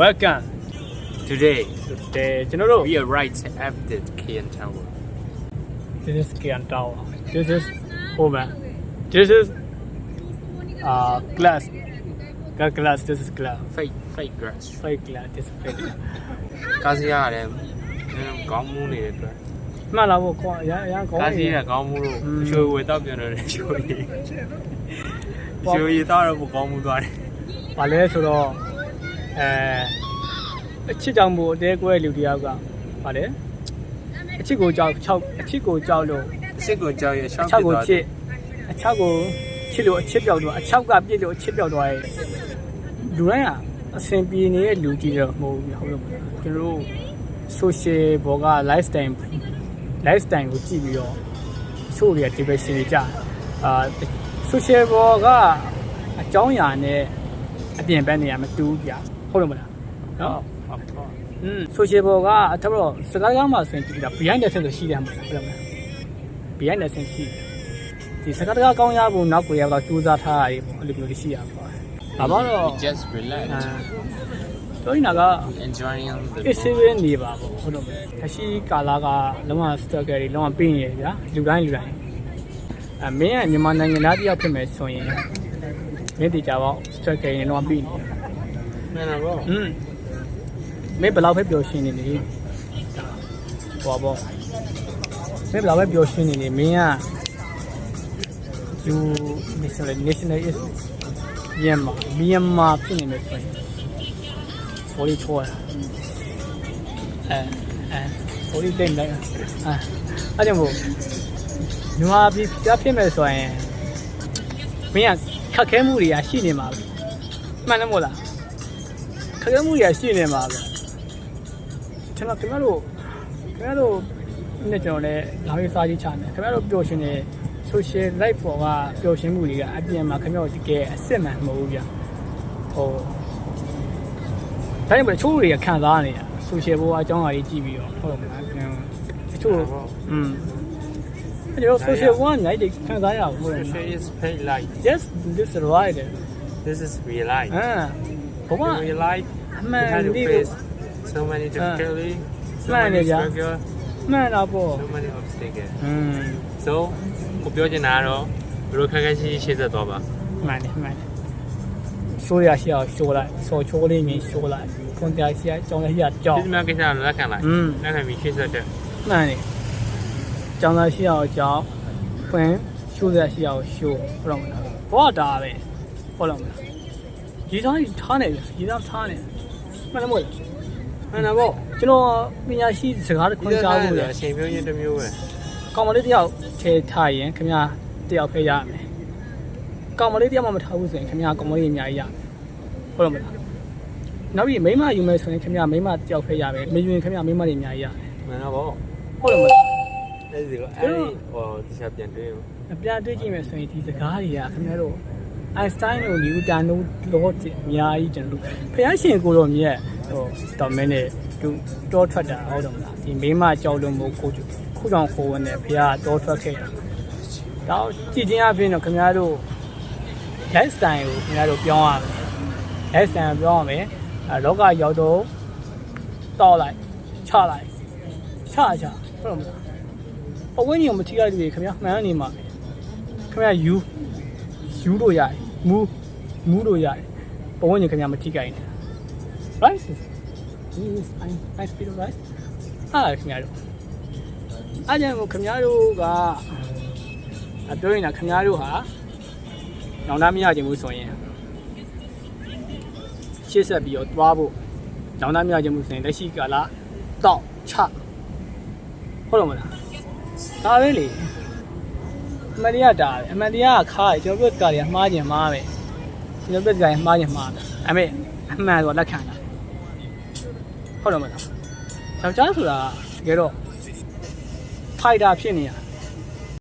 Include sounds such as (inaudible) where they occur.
welcome Today, today ကျွန်တော်တို့ we arrived at the KN Tower. this is Kian Tower this is Oman this is uh glass glass glass this is glass Fake, fake grass. fake glass this is fake glass ကားစီးရတယ်။ကောင်းမှုနေတဲ့အတွက် မှန်လားဗောကွာရရကောင်း ကားစီး နေ ရကောင်းမှုလို့ อืม အချိုဝေတော့ပြန်တော့တယ်အချိုကြီးအချိုကြီးတော့တော့ကောင်းမှုသွားတယ် (laughs) ဘာလဲဆိုတော့အဲအချစ်ကြောင့်မို့အတဲကွဲလူတယောက်ကဘာလဲအချစ်ကိုကြောက်6အချစ်ကိုကြောက်လို့။စစ်ကိုကြောက်ရရှောအက်ချောက်ကိုချစ်အချောက်ကိုချစ်လို့အချစ်ပြောက်တော့အချောက်ကပြစ်လို့အချစ်ပြောက်သွားရဲ့လူတိုင်းကအဆင်ပြေနေတဲ့လူကြီးတော့မဟုတ်ဘူးဟုတ်လို့မလားကျွန်တော်တို့ social ဘောက lifestyle lifestyle ကိုကြည့်ပြီးတော့ချို့တွေက depression တွေကြာအာ social ဘောကအကြောင်းအရာနဲ့ အပြင်ဘက်နေရမတူဘူးဗျဟုတ်လို့မလားနော်။ဟုတ်ပါอืม social ဘောကအထက်တော့စကားကားမှဆိုရင်ကြည့်တာ behind the scene ဆိုရှိတယ်မှာဟုတ်လားမလား behind the scene ရှိတယ်ဒီစကားတကားကောင်းရဖို့နောက်ကိုရောက်တော့စူးစမ်းထားရတယ်ပေါ့အဲ့လိုမျိုးလေးရှိရပါဘာမှတော့။ Just relax. တို့ရင်က Enjoying the အစ်စေးပဲနေပါပေါ့ဟုတ်တော့မယ်ခရှိကာလာကလုံးဝ stock တွေလုံးဝပြင်းရဗျာလူတိုင်းလူတိုင်းအမင်းကမြန်မာနိုင်ငံသားတယောက်ဖြစ်မယ်ဆိုရင် မင်းတေချာပေါ့ stock တွေလုံးဝပြင်းနေမှန်တာပေါ့อืมမင်းဘယ်လောက်ပဲပျော်ရွှင်နေနေဟောပေါ့မင်းဘယ်လောက်ပဲပျော်ရွှင်နေနေမင်းက you national national is Myanmar Myanmar ဖြစ်နေမယ်ဆိုရင် sorry ချောရအဲအဲ sorry တိတ်လိုက်အဲအဲ့ကြောင့်မို့မြန်မာပြည်ပြဖြစ်မယ်ဆိုရင်မင်းက ခက်ခဲမှုတွေကရှိနေမှာပဲမှန်တယ်မို့လားခက်ခဲမှုတွေရှိနေမှာပဲကျွန်တော်ခင်ဗျားတို့ခင်ဗျားတို့နဲ့ကျွန်တော်လည်းလာပြီးစားကြည့်ချမယ်ခင်ဗျားတို့ပျော်ရွှင်နေ social life ပေါ်ကပျော်ရွှင်မှုတွေကအပြင်မှာခင်ဗျားတို့တကယ်အစ်စ်မှန်မဟုတ်ဘူးဗျဟိုဒါပေမဲ့ချိုးတွေကခံစားနေရ social ဘောအကြောင်းအရာကြီးကြည့်ပြီးတော့ဟုတ်တယ်မလားတချို့อืม ကျွန်တော် social one right တွေခံစားရအောင်လို့ social is paid life yes this is right this is real life အာဘဝ real life အမှန်ဒီ so many difficulty မှန်တယ်ဗျာမှန်တာပေါ့ so many obstacle อืม so ကိုပြောချင်တာကတော့ဘယ်လိုခက်ခဲရှိရှိရှေ့ဆက်သွားပါမှန်တယ်မှန်တယ်ရှိုးရရှိအောင်ရှိုးလိုက်ဆော်ချိုးလေးမြင်ရှိုးလိုက်ခွန်တရားရှိအောင်ကြောင်းရရှိအောင်ကြောင်းဒီမှာကိစ္စလက်ခံလိုက်လက်ခံပြီးရှေ့ဆက်တယ်မှန်တယ် ကြောင်းသားရှိအောင်ကြောင်းဖွင့်ရှိုးရရှိအောင်ရှိုးဟုတ်တော့မလားဘောတာပဲဟုတ်တော့မလားဒီသားကြီးထားနေပြီဒီသားထားနေမှန်တယ်မို့လားမှန်တာပေါ့ကျွန်တော်ပညာရှိစကားတစ်ခွန်းကြားဖို့လေအချိန်မျိုးချင်းတစ်မျိုးပဲကောင်မလေးတယောက်ထဲထားရင်ခင်ဗျာတယောက်ဖဲရမယ်ကောင်မလေးတယောက်မှမထားဘူးဆိုရင်ခင်ဗျာကောင်မလေးအများကြီးရမယ်ဟုတ်တော့မလားနောက်ပြီးမိမယူမယ်ဆိုရင်ခင်ဗျာမိမတယောက်ဖဲရမယ်မယူရင်ခင်ဗျာမိမတွေအများကြီးရမယ်မှန်တော့ဗောဟုတ်တော့မလား အဲ့ဒီကအဲ့ဒီဟိုတခြားပြန်တွေ့ဘူးအပြန်တွေးကြည့်မယ်ဆိုရင်ဒီစကားတွေကခင်ဗျားတို့အိုင်စတိုင်းတို့နျူတန်တို့လောကျအများကြီးကျွန်တော်တို့ဖះရှင်ကိုတော့မြက်ဟိုတော်မင်းနဲ့သူတောထွက်တာဟုတ်တော့မလားဒီမိမကြောက်လို့မို့ကိုခုကြောင့်ခိုးဝင်နေဖះတောထွက်ခဲ့တာတော့ကြည့်ချင်းအပြင်တော့ခင်ဗျားတို့ lifestyle ကိုခင်ဗျားတို့ပြောင်းရမယ် lifestyle ပြောင်းရမယ်အဲလောကရောက်တော့တောက်လိုက်ချလိုက်ချချဟုတ်တော့မလား အဝင်းကြီးကိုမထိရတဲ့လူတွေခင်ဗျာမှန်းနေမှာခင်ဗျာယူယူလို့ရတယ်မူးမူးလို့ရတယ်ဘဝညခင်ဗျာမထိကြိုင်နဲ့ right this is fine nice speed right အားခင်ဗျာတို့အားကြောင့်ခင်ဗျားတို့ကအပြောရင်တော့ခင်ဗျားတို့ဟာနောင်တမရခြင်းဘူးဆိုရင်ရှေ့ဆက်ပြီးတော့တွားဖို့နောင်တမရခြင်းဘူးဆိုရင်လက်ရှိကာလတောက်ချဟုတ်တော့မလား ဒါပဲလေအမှန်တရားဒါပဲအမှန်တရားကခါတယ်ကျွန်တော်တို့ကတွေကမှားခြင်းမှားပဲကျွန်တော်တို့ကတွေကမှားခြင်းမှားတယ်အမေအမှန်ဆိုလက်ခံတာဟုတ်တော့မလားယောက်ျားဆိုတာတကယ်တော့ဖိုက်တာဖြစ်နေရ